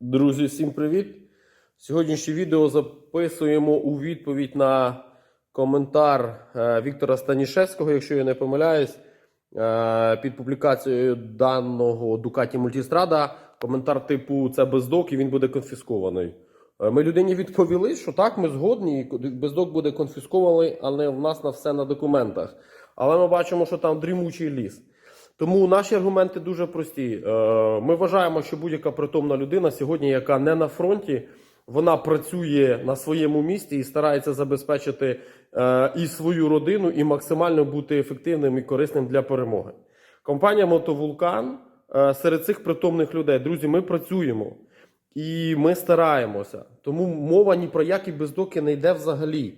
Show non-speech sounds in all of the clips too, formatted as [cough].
Друзі, всім привіт! Сьогоднішнє відео записуємо у відповідь на коментар е, Віктора Станішевського, якщо я не помиляюсь, е, під публікацією даного Ducati Multistrada. Коментар типу це бездок і він буде конфіскований. Е, Ми людині відповіли, що так, ми згодні, бездок буде конфіскований, але в нас на все на документах. Але ми бачимо, що там дрімучий ліс. Тому наші аргументи дуже прості. Е, Ми вважаємо, що будь-яка притомна людина сьогодні, яка не на фронті, вона працює на своєму місці і старається забезпечити е, і свою родину, і максимально бути ефективним і корисним для перемоги. Компанія Мотовулкан е, серед цих притомних людей, друзі, ми працюємо і ми стараємося. Тому мова ні про які бездоки не йде взагалі.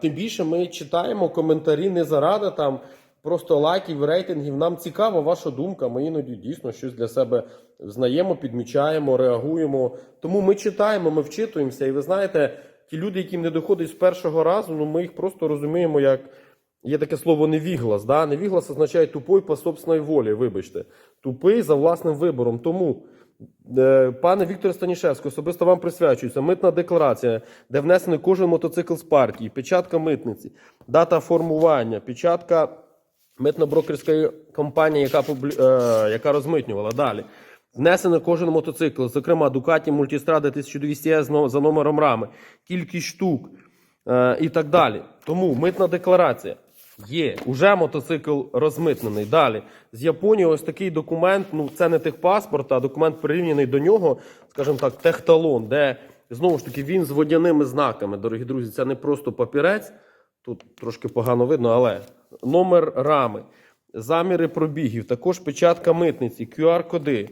Тим більше ми читаємо коментарі не заради там просто лайків, рейтингів. Нам цікава ваша думка. Ми іноді дійсно щось для себе знаємо, підмічаємо, реагуємо. Тому ми читаємо, ми вчитуємося. І ви знаєте, ті люди, яким не доходить з першого разу, ну ми їх просто розуміємо як. Є таке слово невіглас. Да? Невіглас означає тупой по собственній волі, вибачте. Тупий за власним вибором. Тому, е, пане Вікторе Станішевський, особисто вам присвячується митна декларація, де внесений кожен мотоцикл з партії, печатка митниці, дата формування, печатка митно-брокерської компанії, яка, публі... е, яка розмитнювала. Далі. Внесено кожен мотоцикл, зокрема Ducati Multistrada 1200 з за номером рами, кількість штук е, і так далі. Тому митна декларація є. Уже мотоцикл розмитнений. Далі. З Японії ось такий документ, ну це не техпаспорт, а документ прирівняний до нього, скажімо так, техталон, де знову ж таки він з водяними знаками. Дорогі друзі, це не просто папірець. Тут трошки погано видно, але номер рами, заміри пробігів, також печатка митниці, QR-коди.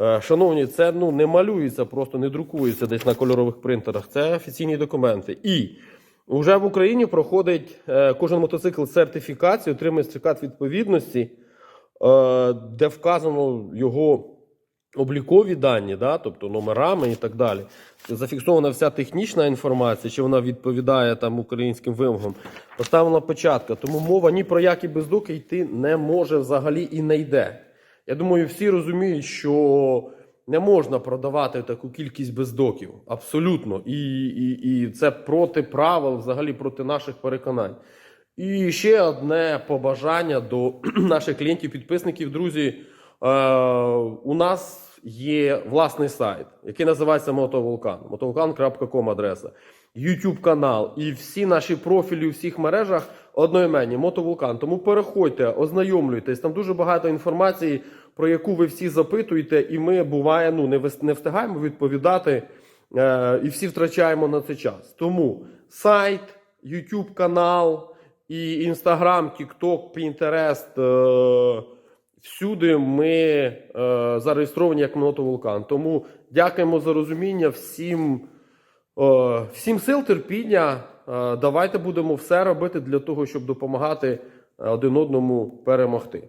Е, Шановні, це ну, не малюється, просто не друкується десь на кольорових принтерах. Це офіційні документи. І вже в Україні проходить е, кожен мотоцикл сертифікацію, отримує сертифікат відповідності, е, де вказано його облікові дані, да, тобто номерами і так далі. Зафіксована вся технічна інформація, чи вона відповідає там українським вимогам. Поставлена печатка. Тому мова ні про які бездоки йти не може взагалі і не йде. Я думаю, всі розуміють, що не можна продавати таку кількість бездоків. Абсолютно. І, і, і це проти правил, взагалі проти наших переконань. І ще одне побажання до [clears throat] наших клієнтів-підписників, друзі. Е, у нас є власний сайт, який називається Мотовулкан. Motovulkan.com адреса. YouTube канал і всі наші профілі у всіх мережах одноіменні Мотовулкан. Тому переходьте, ознайомлюйтесь. Там дуже багато інформації, про яку ви всі запитуєте, і ми буває, ну не не встигаємо відповідати, е, і всі втрачаємо на це час. Тому сайт, YouTube канал і Instagram, TikTok, Pinterest. Е, Всюди ми е, зареєстровані як Мотовулкан. Тому дякуємо за розуміння всім, е, всім сил, терпіння. Е, давайте будемо все робити для того, щоб допомагати е, один одному перемогти.